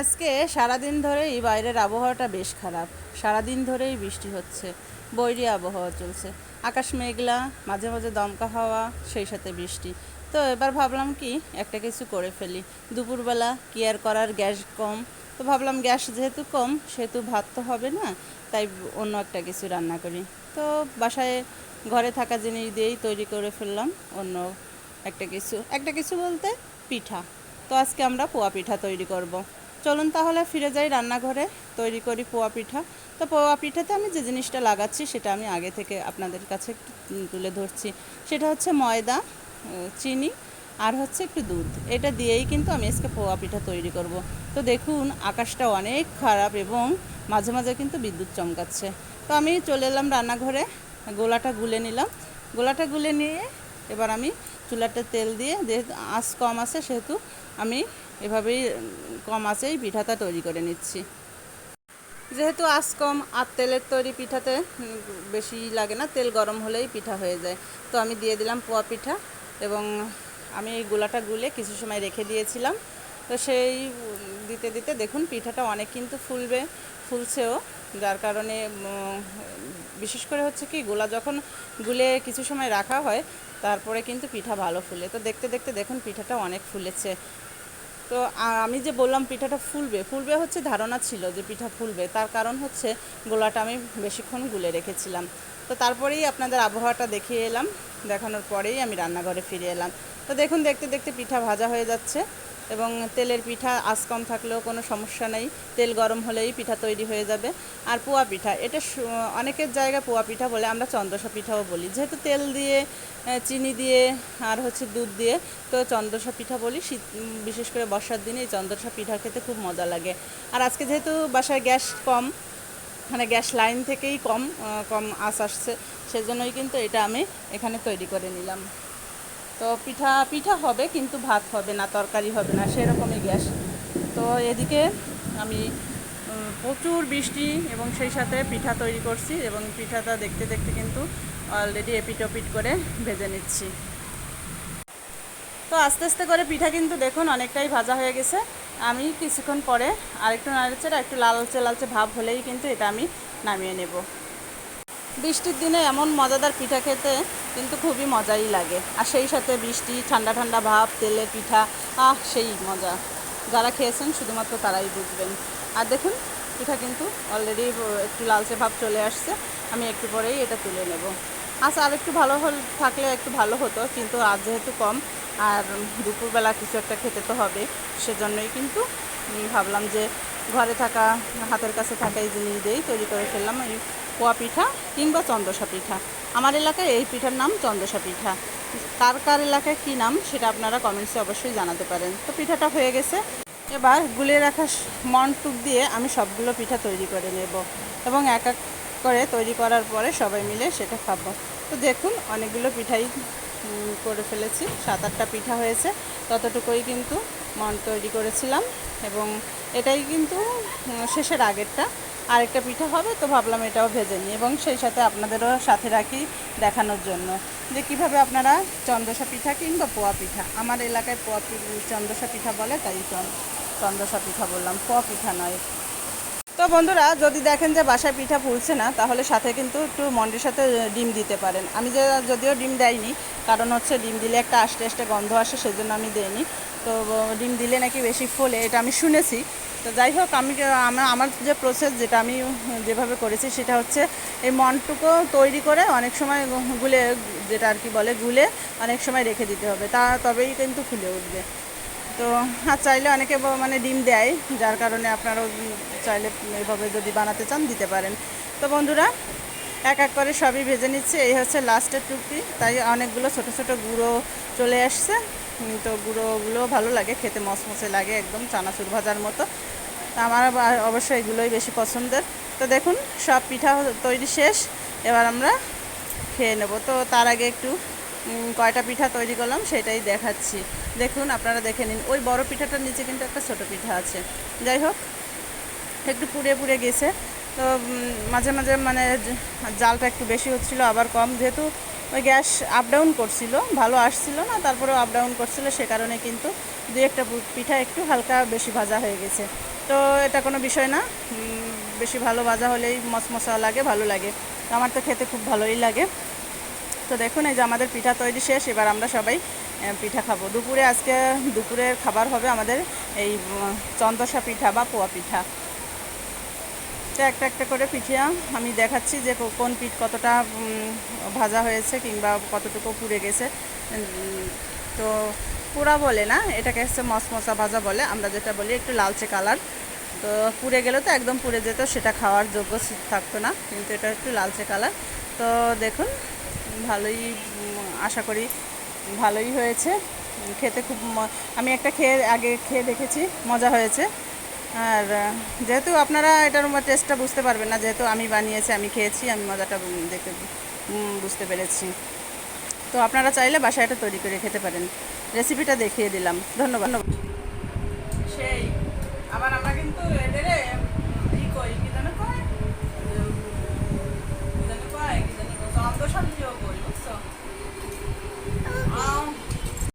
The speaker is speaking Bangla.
আজকে সারাদিন ধরেই বাইরের আবহাওয়াটা বেশ খারাপ। সারাদিন ধরেই বৃষ্টি হচ্ছে, বৈরী আবহাওয়া চলছে। আকাশ মেঘলা, মাঝে মাঝে দমকা হাওয়া, সেই সাথে বৃষ্টি। তো এবার ভাবলাম কি, একটা কিছু করে ফেলি। দুপুরবেলা কি আর করার, গ্যাস কম। তো ভাবলাম গ্যাস যেহেতু কম, সেহেতু ভাত তো হবে না, তাই অন্য একটা কিছু রান্না করি। তো বাসায় ঘরে থাকা জিনিস দিয়েই তৈরি করে ফেললাম, অন্য একটা কিছু। একটা কিছু বলতে পিঠা। তো আজকে আমরা পোয়া পিঠা তৈরি করব। চলুন তাহলে ফিরে যাই রান্নাঘরে, তৈরি করি পোয়া পিঠা। তো পোয়া পিঠাতে আমি যে জিনিসটা লাগাচ্ছি সেটা আমি আগে থেকে আপনাদের কাছে তুলে ধরছি। সেটা হচ্ছে ময়দা চিনি আর হচ্ছে একটু দুধ। এটা দিয়েই কিন্তু আমি আজকে পোয়া পিঠা তৈরি করব। তো দেখুন, আকাশটা অনেক খারাপ এবং মাঝে মাঝে কিন্তু বিদ্যুৎ চমকাচ্ছে। তো আমি চলে এলাম রান্নাঘরে, গোলাটা গুলে নিলাম। গোলাটা গুলে নিয়ে এবার আমি চুলাটা তেল দিয়ে, যেহেতু আঁচ কম আছে সেহেতু আমি এভাবেই কম আঁচেই পিঠাটা তৈরি করে নিচ্ছি। যেহেতু আঁচ কম, আর তেলের তৈরি পিঠাতে বেশি লাগে না, তেল গরম হলেই পিঠা হয়ে যায়। তো আমি দিয়ে দিলাম পোয়া পিঠা এবং আমি এই গোলাটা গুলে কিছু সময় রেখে দিয়েছিলাম। তো সেই দিতে দিতে দেখুন পিঠাটা অনেক কিন্তু ফুলবে, ফুলছেও। যার কারণে বিশেষ করে হচ্ছে কি, গোলা যখন গুলে কিছু সময় রাখা হয়, তারপরে কিন্তু পিঠা ভালো ফুলে। তো দেখতে দেখতে দেখুন পিঠাটা অনেক ফুলেছে। তো আমি যে বললাম পিঠাটা ফুলবে ফুলবে হচ্ছে ধারণা ছিল যে পিঠা ফুলবে। তার কারণ হচ্ছে গোলাটা আমি বেশিক্ষণ গুলে রেখেছিলাম। তো তারপরেই আপনাদের আবহাওয়াটা দেখিয়ে এলাম, দেখানোর পরেই আমি রান্নাঘরে ফিরে এলাম। তো দেখুন, দেখতে দেখতে পিঠা ভাজা হয়ে যাচ্ছে। এবং তেলের পিঠা আঁচ কম থাকলেও কোনো সমস্যা নেই। তেল গরম হলেই পিঠা তৈরি হয়ে যাবে। আর পোয়া পিঠা, এটা অনেকের জায়গায় পোয়া পিঠা বলে, আমরা চন্দ্রসা পিঠাও বলি। যেহেতু তেল দিয়ে চিনি দিয়ে আর হচ্ছে দুধ দিয়ে, তো চন্দ্রসা পিঠা বলি। শীত বিশেষ করে বর্ষার দিনে এই চন্দ্রসা পিঠা খেতে খুব মজা লাগে। আর আজকে যেহেতু বাসায় গ্যাস কম মানে গ্যাস লাইন থেকেই কম কম আশ আসছে, সেজন্যই কিন্তু এটা আমি এখানে তৈরি করে নিলাম। তো পিঠা পিঠা হবে, কিন্তু ভাত হবে না, তরকারি হবে না, সেরকমই গ্যাস। তো এদিকে আমি প্রচুর বৃষ্টি এবং সেই সাথে পিঠা তৈরি করছি এবং পিঠাটা দেখতে দেখতে কিন্তু অলরেডি এপিট ওপিট করে ভেজে নিচ্ছি। তো আস্তে আস্তে করে পিঠা কিন্তু দেখুন অনেকটাই ভাজা হয়ে গেছে। আমি কিছুক্ষণ পরে আরেকটু নাড়েছে একটু লালচে লালচে ভাব হলেই কিন্তু এটা আমি নামিয়ে নেব। বৃষ্টির দিনে এমন মজাদার পিঠা খেতে কিন্তু খুবই মজাই লাগে। আর সেই সাথে বৃষ্টি ঠান্ডা ঠান্ডা ভাব তেলের পিঠা, আহ, সেই মজা। যারা খেয়েছেন, শুধুমাত্র তারাই বুঝবেন। আর দেখুন, পিঠা কিন্তু অলরেডি একটু লালচে ভাব চলে আসছে। আমি একটু পরেই এটা তুলে নেব। আচ্ছা আর একটু ভালো হল, থাকলে একটু ভালো হতো, কিন্তু আজ যেহেতু কম, আর দুপুরবেলা কিছু একটা খেতে তো হবে, সেজন্যই কিন্তু ভাবলাম যে ঘরে থাকা, হাতের কাছে থাকা এই জিনিস দিয়েই তৈরি করে ফেললাম, এই পোয়া পিঠা কিংবা চন্দ্রসা পিঠা। আমার এলাকায় এই পিঠার নাম চন্দ্রসা পিঠা। কার কার এলাকায় কী নাম সেটা আপনারা কমেন্টসে অবশ্যই জানাতে পারেন। তো পিঠাটা হয়ে গেছে। এবার গুলে রাখা মনটুক দিয়ে আমি সবগুলো পিঠা তৈরি করে নেব এবং এক এক করে তৈরি করার পরে সবাই মিলে সেটা খাব। তো দেখুন, অনেকগুলো পিঠাই করে ফেলেছি। সাত আটটা পিঠা হয়েছে। ততটুকুই কিন্তু মন তৈরি করেছিলাম এবং এটাই কিন্তু শেষের আগেরটা। আরেকটা পিঠা হবে, তো ভাবলাম এটাও ভেজে নিই এবং সেই সাথে আপনাদেরও সাথে রাখি দেখানোর জন্য। যে কীভাবে আপনারা চন্দ্রসা পিঠা কিংবা পোয়া পিঠা, আমার এলাকায় পোয়া চন্দ্রসা পিঠা বলে, তাই চন- চন্দ্রসা পিঠা বললাম, পোয়া পিঠা নয়। বন্ধুরা, যদি দেখেন যে বাসায় পিঠা ফুলছে না, তাহলে সাথে কিন্তু একটু মন্ডির সাথে ডিম দিতে পারেন। আমি যে যদিও ডিম দেয়নি, কারণ হচ্ছে ডিম দিলে একটা আস্তে আস্তে গন্ধ আসে, সেজন্য আমি দেইনি। তো ডিম দিলে নাকি বেশি ফোলে, এটা আমি শুনেছি। তো যাই হোক, আমি আমার যে প্রসেস যেটা আমি যেভাবে করেছি, সেটা হচ্ছে এই মনটুকু তৈরি করে অনেক সময় গুলে, যেটা আর কি বলে, গুলে অনেক সময় রেখে দিতে হবে। তা, তবেই কিন্তু ফুলে উঠবে। তো আর চাইলে অনেকে মানে ডিম দেয়, যার কারণে আপনারাও চাইলে এভাবে যদি বানাতে চান, দিতে পারেন। তো বন্ধুরা, এক এক করে সবই ভেজে নিচ্ছে। এই হচ্ছে লাস্টের টুকটি তাই অনেকগুলো ছোট ছোট গুঁড়ো চলে আসছে। তো গুঁড়োগুলো ভালো লাগে, খেতে মসমসে লাগে, একদম চানাচুর ভাজার মতো। আমার অবশ্যই এগুলোই বেশি পছন্দের। তো দেখুন, সব পিঠা তৈরি শেষ। এবার আমরা খেয়ে নেব। তো তার আগে একটু কয়টা পিঠা তৈরি করলাম সেটাই দেখাচ্ছি। দেখুন, আপনারা দেখে নিন। ওই বড় পিঠাটার নিচে কিন্তু একটা ছোট পিঠা আছে। যাই হোক, একটু পুড়ে পুড়ে গেছে। তো মাঝে মাঝে মানে জালটা একটু বেশি হচ্ছিল, আবার কম। যেহেতু ওই গ্যাস আপ ডাউন করছিল, ভালো আসছিল না, তারপরেও আপ ডাউন করছিল, সে কারণে কিন্তু দুই একটা পিঠা একটু হালকা বেশি ভাজা হয়ে গেছে। তো, এটা কোনো বিষয় না। বেশি ভালো ভাজা হলেই মশমশা লাগে, ভালো লাগে। আমার তো খেতে খুব ভালোই লাগে। তো দেখুন, এই যে আমাদের পিঠা তৈরি শেষ, এবার আমরা সবাই পিঠা খাব। দুপুরে আজকে দুপুরের খাবার হবে আমাদের এই চন্দসা পিঠা বা পোয়া পিঠা। তো একটা একটা করে পিঠা আমি দেখাচ্ছি যে কোন পিঠ কতটা ভাজা হয়েছে কিংবা কতটুকু পুড়ে গেছে। তো পুরা বলে না, এটাকে হচ্ছে মশমশা ভাজা বলে। আমরা যেটা বলি একটু লালচে কালার। তো পুড়ে গেলে তো একদম পুড়ে যেত, সেটা খাওয়ার যোগ্য থাকতো না, কিন্তু এটা একটু লালচে কালার। তো দেখুন ভালোই আশা করি ভালোই হয়েছে। খেতে খুব আমি একটা খেয়ে আগে খেয়ে দেখেছি, মজা হয়েছে। আর, যেহেতু আপনারা এটার টেস্টটা বুঝতে পারবেন না, যেহেতু আমি বানিয়েছি, আমি খেয়েছি, আমি মজাটা দেখে বুঝতে পেরেছি। তো আপনারা চাইলে বাসায় এটা তৈরি করে খেতে পারেন। রেসিপিটা দেখিয়ে দিলাম। ধন্যবাদ। সেই, আবার আমরা কিন্তু